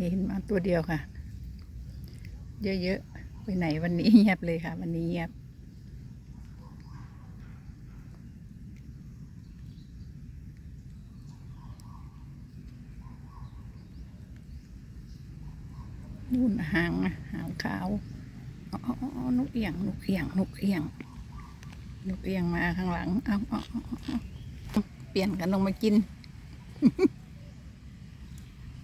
เห็นมาตัวเดียวค่ะ เยอะๆ ไปไหนวันนี้เงียบเลยค่ะ วันนี้เงียบ นู่นหางหางขาวอ๋ออ๋ออ๋อนกเอียงนกเอียงนกเอียงนกเอียงมาข้างหลังเอาเอเอาเอาเอาเปลี่ยนกันลงมากิน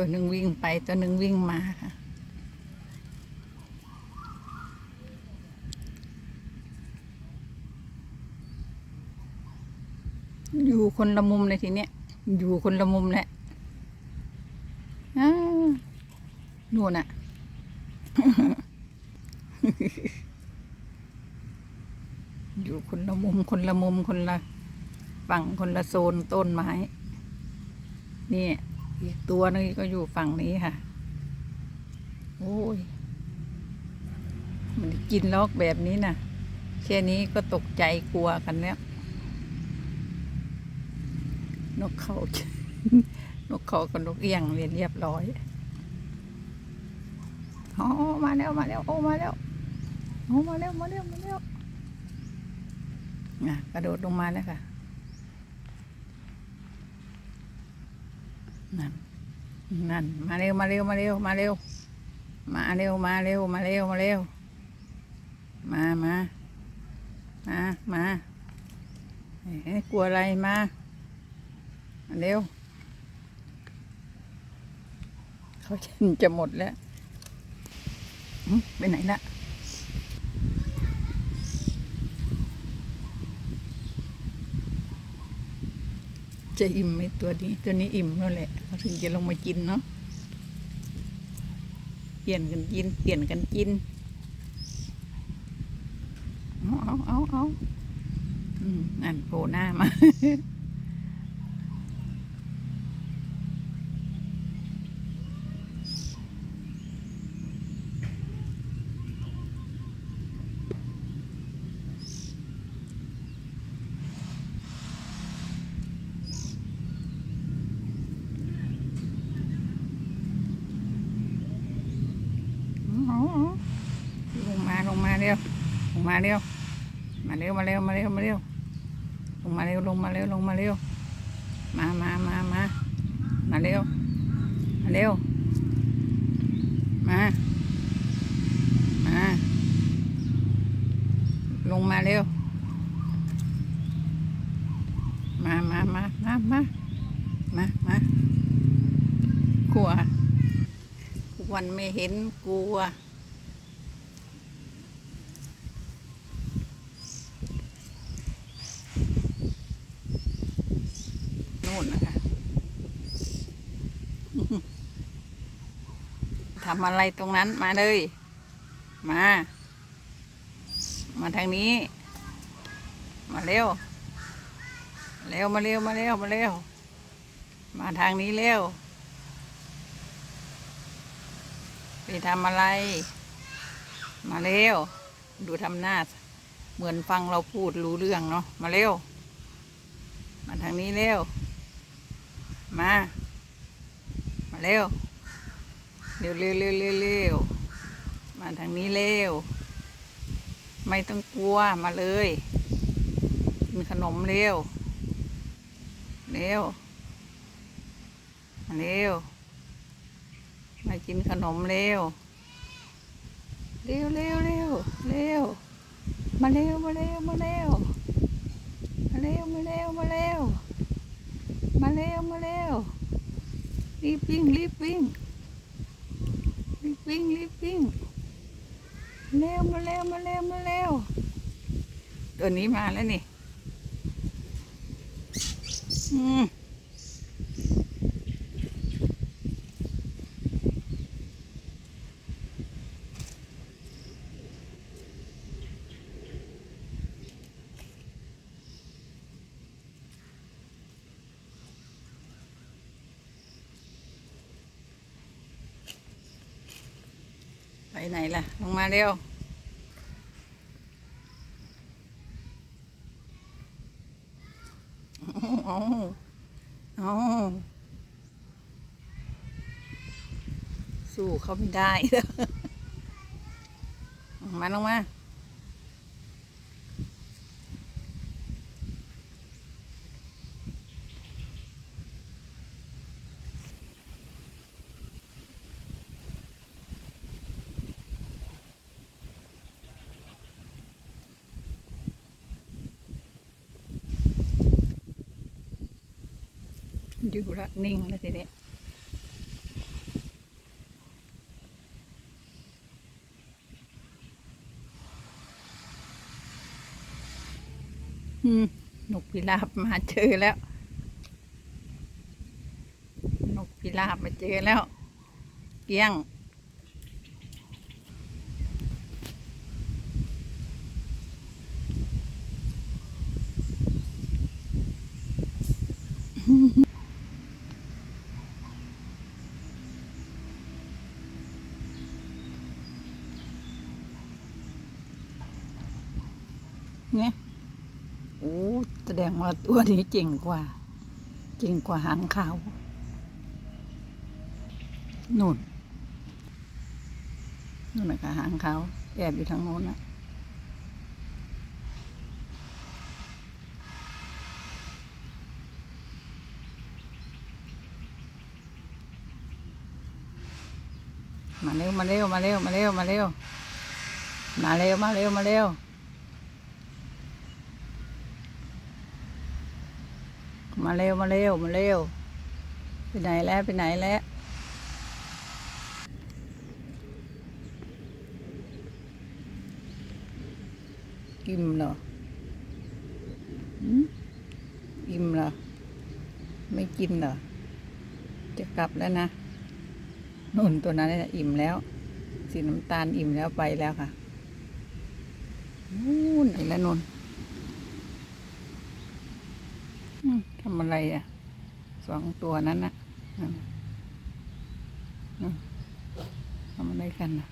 ตัวหนึ่งวิ่งไปตัวหนึ่งวิ่งมาค่ะอยู่คนละมุมเลยทีเนี้ยอยู่คนละมุมแหละนู่นอะอยู่คนละมุมคนละมุมคนละฝั่งคนละโซนต้นไม้ นี่ อีกตัวนึงก็อยู่ฝั่งนี้ค่ะ โอ้ย มันกินลอกแบบนี้นะแค่นี้ก็ตกใจกลัวกันแล้วนกเขานกเขากับนกเอี้ยงเรียนเรียบร้อยอ๋อมาแล้วมาแล้วโอ้มาแล้วโอ้มาแล้วมาแล้วมาแล้วอะกระโดดลงมาแล้วค่ะ นั่นนั่นมาเร็วมาเร็วมาเร็วมาเร็วมาเร็วมาเร็วมาเร็วมาเร็วมามามามาเอ๊ะกลัวอะไรมามาเร็วเขาจะหมดแล้วไปไหนละ จะอิ่มไหมตัวนี้ ตัวนี้อิ่มแล้วแหละถึงจะลงมากินเนาะเปลี่ยนกันกิน เปลี่ยนกันกินเอาเอาเอาเอาอืมนั่นโผล่หน้ามาเอาลงมาลงมาเร็วลงมาเร็ว มาเร็วมาเร็วมาเร็วมาเร็วลงมาเร็วลงมาเร็วลงมาเร็ว มามามามามา เร็วมาเร็ว มา มา ลงมาเร็ว มามามามามามามา กลัว วันไม่เห็นกลัว นู่นนะคะ ทำอะไรตรงนั้นมาเลย มา มาทางนี้ มาเร็ว เร็วมาเร็วมาเร็วมาเร็ว มาทางนี้เร็ว ไปทำอะไร มาเร็ว ดูทำหน้า เหมือนฟังเราพูดรู้เรื่องเนาะ มาเร็ว มาทางนี้เร็ว มา มาเร็ว เร็วเร็วเร็วเร็วมาทางนี้เร็ว ไม่ต้องกลัวมาเลยกินขนมเร็ว เร็วมาเร็ว มากินขนมเร็ว เร็วเร็วเร็วเร็ว มาเร็วมาเร็วมาเร็ว มาเร็วมาเร็วมาเร็ว มาเร็วมาเร็ว รีบวิ่งรีบวิ่ง รีบวิ่งรีบวิ่งเร็วมาเร็วมาเร็วมาเร็วตัวนี้มาแล้วนี่ อืม ไปไหนล่ะ ลงมาเร็ว เอาเอาสู้เขาไม่ได้ มาลงมา อยู่ละนิ่งแล้วทีนี้นกพิราบมาเจอแล้ว นกพิราบมาเจอแล้ว เกี้ยง เนี่ยโอ้แสดง ว่าตัวนี้เจ๋งกว่า เจ๋งกว่าหางขาวนู่นนู่นนะคะหางขาวแอบอยู่ทางโน้นนะมาเร็วมาเร็วมาเร็วมาเร็วมาเร็วมาเร็วมาเร็วมาเร็ว มาเร็วมาเร็วมาเร็วไปไหนแล้วไปไหนแล้วอิ่มเหรอหืมอิ่มเหรอ ไม่กินเหรอ จะกลับแล้วนะนุ่นตัวนั้นนะอิ่มแล้ว สีน้ำตาลอิ่มแล้วไปแล้วค่ะนู่นไหนแล้วนุ่น อืมทำอะไรอะสองตัวนั้นน่ะทำอะไรกันน่ะ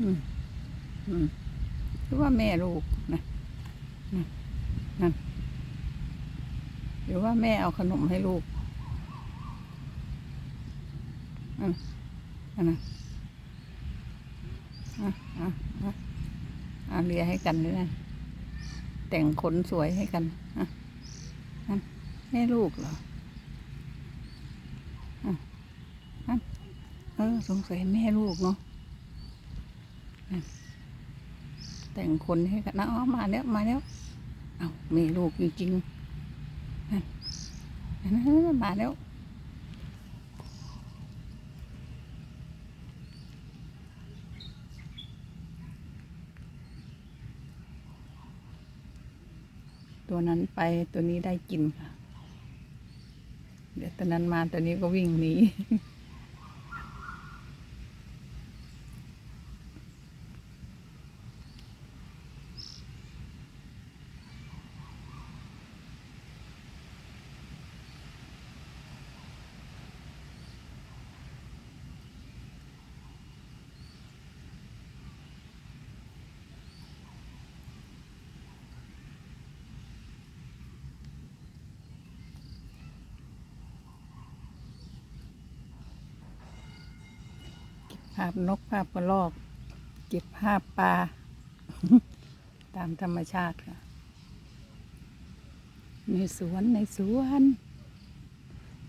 อืมอืมคือว่าแม่ลูกนะนั่นหรือว่าแม่เอาขนมให้ลูกอันอันนั้น อะอะอะอะเลียให้กันด้วยนะแต่งขนสวยให้กันอะนั่นแม่ลูกเหรออนเออสงสัยแม่ลูกเนาะนนแต่งคนให้กันนะอ๋อมาแล้วมาแล้วเอาแม่ลูกจริงๆนั่นนั่นมาแล้ว ตัวนั้นไปตัวนี้ได้กินค่ะ เดี๋ยวตัวนั้นมาตัวนี้ก็วิ่งหนีาพนกภาพกระรอก เก็บภาพปลา ตามธรรมชาติค่ะ ในสวนในสวน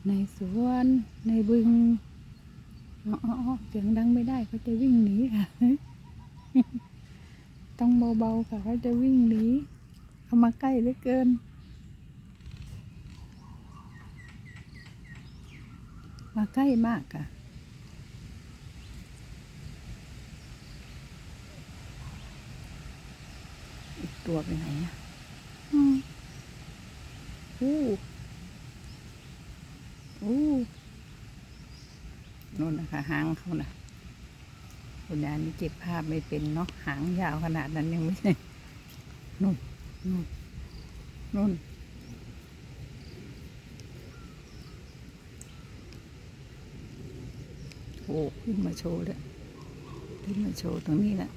ในสวนในบึงอ๋อเสียงดังไม่ได้เขาจะวิ่งหนีค่ะ ต้องเบาๆค่ะเขาจะวิ่งหนีเอามาใกล้เหลือเกินมาใกล้มากค่ะ ตัวไปไหนอะอืมอู้อู้นู่นนะคะหางเขานะคุณยายนี่เก็บภาพไม่เป็นเนาะหางยาวขนาดนั้นยังไม่ใช่นู่นนู่นนู่นโอ้ขึ้นมาโชว์เลยขึ้นมาโชว์ตรงนี้แหละ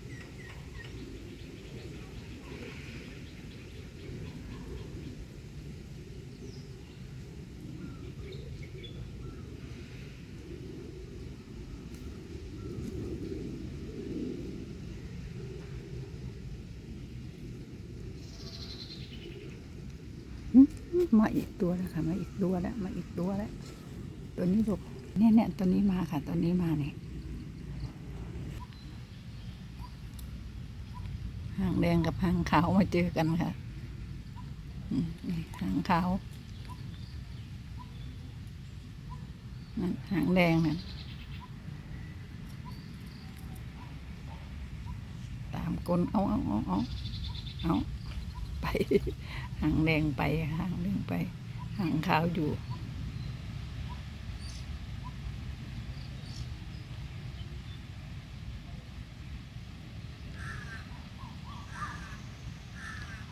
มาอีกตัวแล้วค่ะ มาอีกตัวแล้วมาอีกตัวแล้วตัวนี้ลูกเนี่ยเนี่ยตัวนี้มาค่ะ ตัวนี้มาเนี่ยหางแดงกับหางขาวมาเจอกันค่ะนี่หางขาวนั่นหางแดงนั่นตามกลเอาเอาเอาเอาเอาไป หางแดงไปหางแดงไป หางขาวอยู่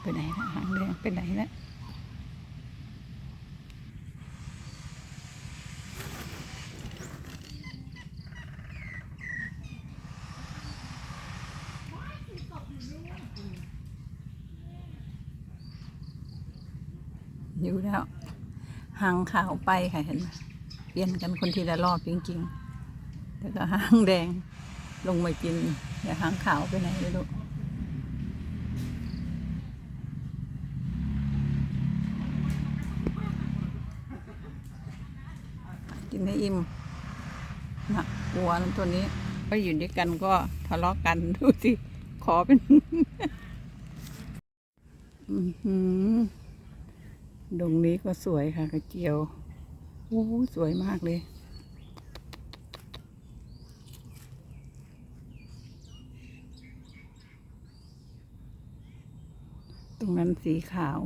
ไปไหนละหางแดงไปไหนละอยู่แล้ว หางขาวไปค่ะเห็นไหมเปลี่ยนกันคนทีละรอบจริงๆแล้วก็หางแดงลงมากินอย่าหางขาวไปไหนไม่รู้กินให้อิ่มนะวัวตัวนี้ ก็อยู่ด้วยกันก็ทะเลาะกันดูสิ ขอเป็น อื้อหือ ดงนี้ก็สวยค่ะกระเจียวโอ้สวยมากเลย ตรงนั้นสีขาว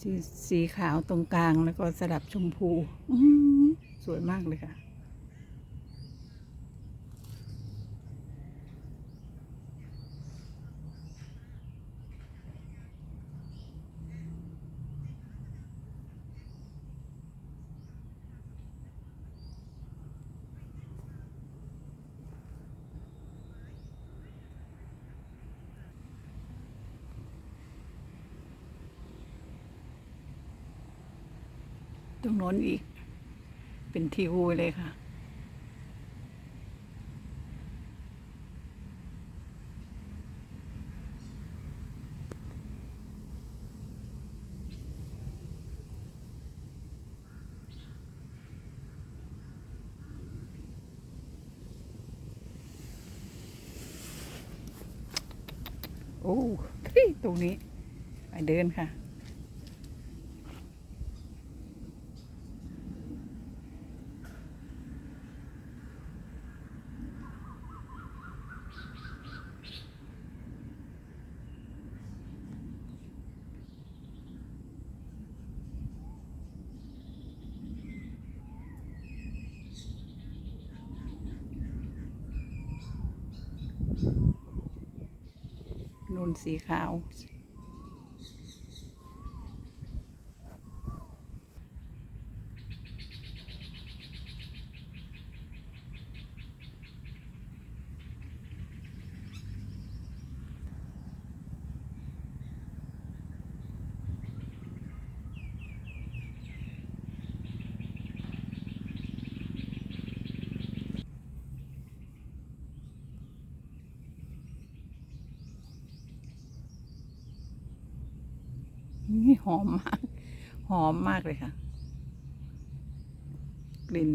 สีสีขาวตรงกลางแล้วก็สลับชมพูอืสวยมากเลยค่ะ น้นอีก เป็นทิวเลยค่ะ โอ้ตรงนี้ไปเดินค่ะ นุ่นสีขาว นี่ หอมมาก หอมมากเลยค่ะ กลิ่น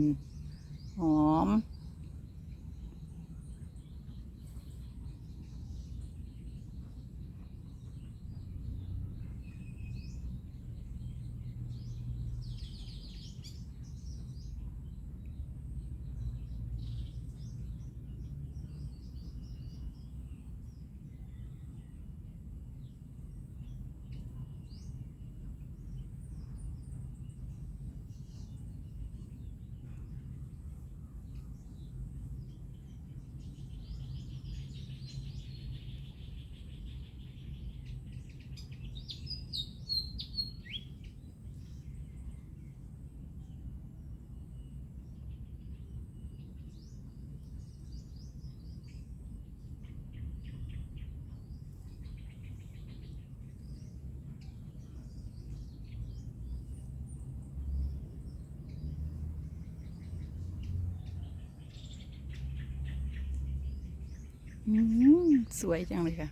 สวยจังเลยค่ะ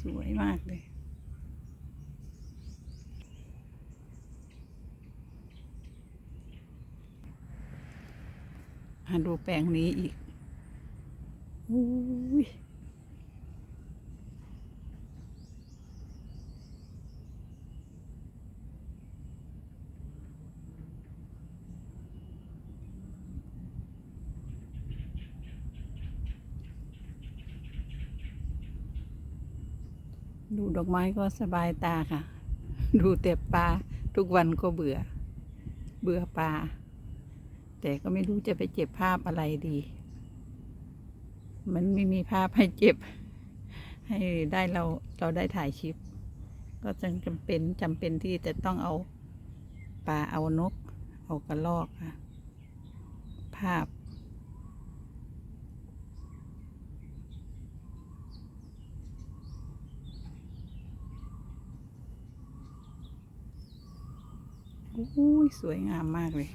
สวยมากเลย ดูแปลงนี้อีกอ้ย ดูดอกไม้ก็สบายตาค่ะ ดูแต่ปลาทุกวันก็เบื่อ เบื่อปลา แต่ก็ไม่รู้จะไปเจ็บภาพอะไรดี มันไม่มีภาพให้เจ็บ ให้ได้เราเราได้ถ่ายคลิป ก็จึงจำเป็นจำเป็นที่จะต้องเอาปลาเอานก เอากระรอกค่ะ ภาพ อุ้ยสวยงามมากเลย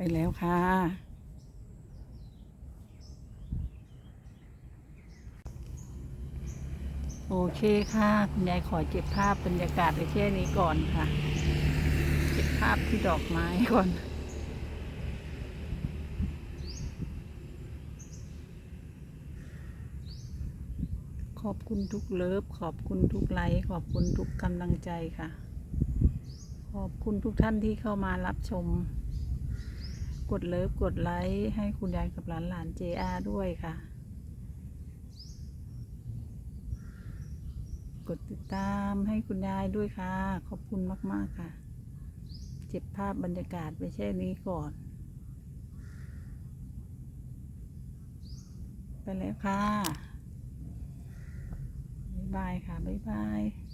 ไปแล้วค่ะ โอเคค่ะ คุณยายขอเก็บภาพบรรยากาศไปแค่นี้ก่อนค่ะ เก็บภาพที่ดอกไม้ก่อนขอบคุณทุกเลิฟ ขอบคุณทุกไลค์ ขอบคุณทุกกำลังใจค่ะ ขอบคุณทุกท่านที่เข้ามารับชม กดเลิฟกดไลค์ให้คุณยายกับหลานหลาน JR ด้วยค่ะ กดติดตามให้คุณยายด้วยค่ะ ขอบคุณมาก ๆ ค่ะ เจ็บภาพบรรยากาศไปแค่นี้ก่อน ไปแล้วค่ะ บ๊ายบายค่ะ บ๊ายบาย